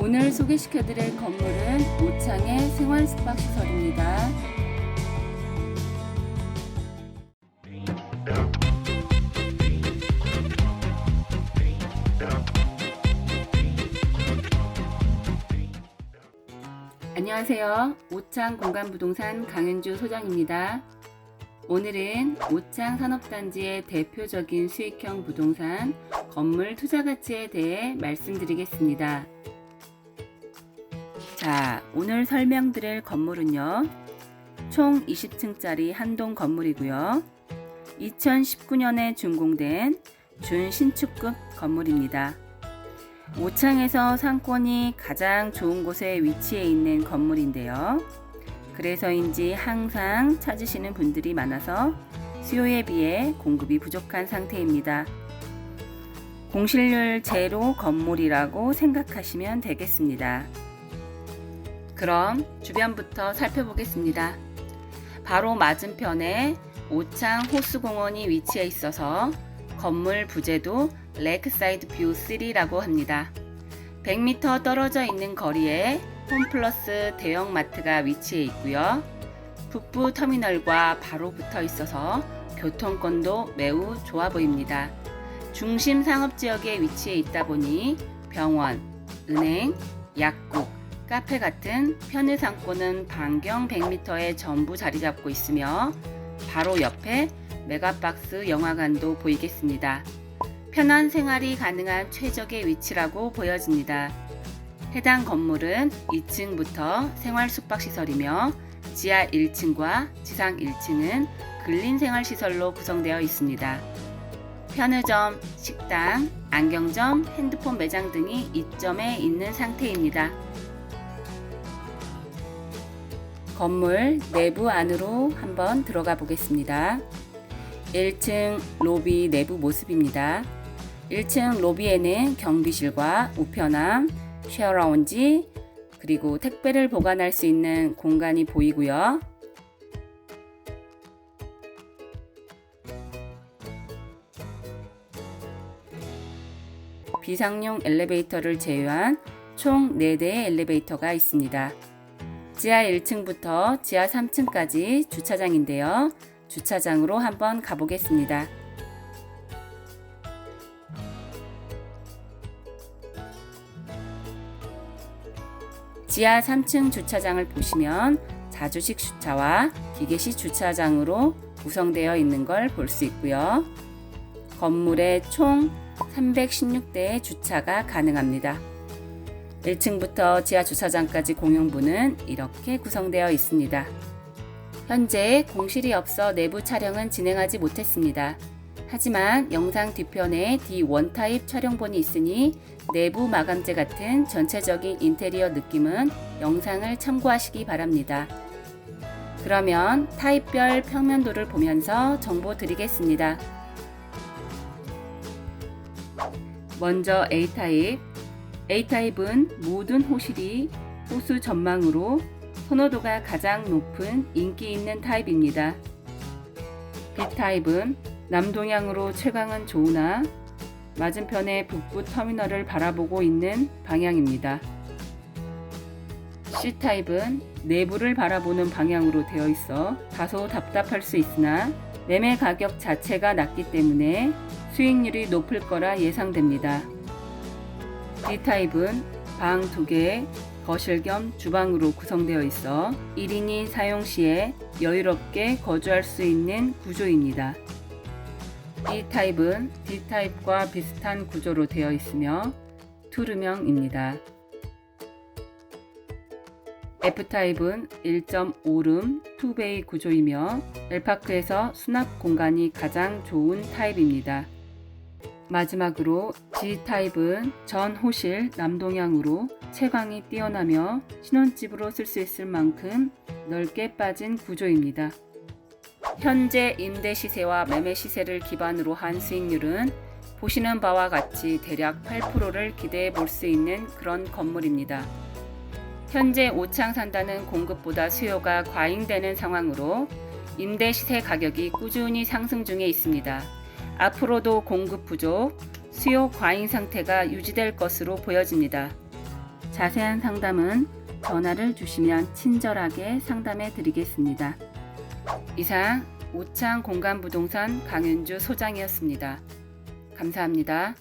오늘 소개시켜드릴 건물은 오창의 생활 숙박시설입니다. 안녕하세요. 오창 공간부동산 강현주 소장입니다. 오늘은 오창 산업단지의 대표적인 수익형 부동산 건물 투자 가치에 대해 말씀드리겠습니다. 자, 오늘 설명드릴 건물은요. 총 20층짜리 한동 건물이고요. 2019년에 준공된 준신축급 건물입니다. 오창에서 상권이 가장 좋은 곳에 위치해 있는 건물인데요. 그래서인지 항상 찾으시는 분들이 많아서 수요에 비해 공급이 부족한 상태입니다. 공실률 제로 건물이라고 생각하시면 되겠습니다. 그럼 주변부터 살펴보겠습니다. 바로 맞은편에 오창 호수공원이 위치해 있어서 건물 부재도 레크사이드 뷰 3라고 합니다. 100m 떨어져 있는 거리에 홈플러스 대형 마트가 위치해 있고요. 북부 터미널과 바로 붙어 있어서 교통권도 매우 좋아 보입니다. 중심 상업지역에 위치해 있다 보니 병원, 은행, 약국, 카페 같은 편의 상권은 반경 100m에 전부 자리 잡고 있으며 바로 옆에 메가박스 영화관도 보이겠습니다. 편한 생활이 가능한 최적의 위치라고 보여집니다. 해당 건물은 2층부터 생활 숙박시설이며 지하 1층과 지상 1층은 근린 생활시설로 구성되어 있습니다. 편의점, 식당, 안경점, 핸드폰 매장 등이 이점에 있는 상태입니다. 건물 내부 안으로 한번 들어가 보겠습니다. 1층 로비 내부 모습입니다. 1층 로비에는 경비실과 우편함, 쉐어라운지, 그리고 택배를 보관할 수 있는 공간이 보이고요. 비상용 엘리베이터를 제외한 총 4대의 엘리베이터가 있습니다. 지하 1층부터 지하 3층까지 주차장인데요. 주차장으로 한번 가보겠습니다. 지하 3층 주차장을 보시면 자주식 주차와 기계식 주차장으로 구성되어 있는 걸 볼 수 있고요. 건물에 총 316대의 주차가 가능합니다. 1층부터 지하 주차장까지 공용부는 이렇게 구성되어 있습니다. 현재 공실이 없어 내부 촬영은 진행하지 못했습니다. 하지만 영상 뒤편에 D1 타입 촬영본이 있으니 내부 마감재 같은 전체적인 인테리어 느낌은 영상을 참고하시기 바랍니다. 그러면 타입별 평면도를 보면서 정보 드리겠습니다. 먼저 A타입. A타입은 모든 호실이 호수 전망으로 선호도가 가장 높은 인기 있는 타입입니다. B타입은 남동향으로 채광은 좋으나 맞은편의 북부 터미널을 바라보고 있는 방향입니다. C타입은 내부를 바라보는 방향으로 되어 있어 다소 답답할 수 있으나 매매 가격 자체가 낮기 때문에 수익률이 높을 거라 예상됩니다. D타입은 방 2개, 거실 겸 주방으로 구성되어 있어 1인이 사용 시에 여유롭게 거주할 수 있는 구조입니다. E 타입은 D 타입과 비슷한 구조로 되어 있으며 투르명입니다. F 타입은 1.5룸 2베이 구조이며 엘파크에서 수납 공간이 가장 좋은 타입입니다. 마지막으로 G 타입은 전 호실 남동향으로 채광이 뛰어나며 신혼집으로 쓸 수 있을 만큼 넓게 빠진 구조입니다. 현재 임대 시세와 매매 시세를 기반으로 한 수익률은 보시는 바와 같이 대략 8%를 기대해 볼 수 있는 그런 건물입니다. 현재 오창 산다는 공급보다 수요가 과잉되는 상황으로 임대 시세 가격이 꾸준히 상승 중에 있습니다. 앞으로도 공급 부족, 수요 과잉 상태가 유지될 것으로 보여집니다. 자세한 상담은 전화를 주시면 친절하게 상담해 드리겠습니다. 이상 오창 공간부동산 강윤주 소장이었습니다. 감사합니다.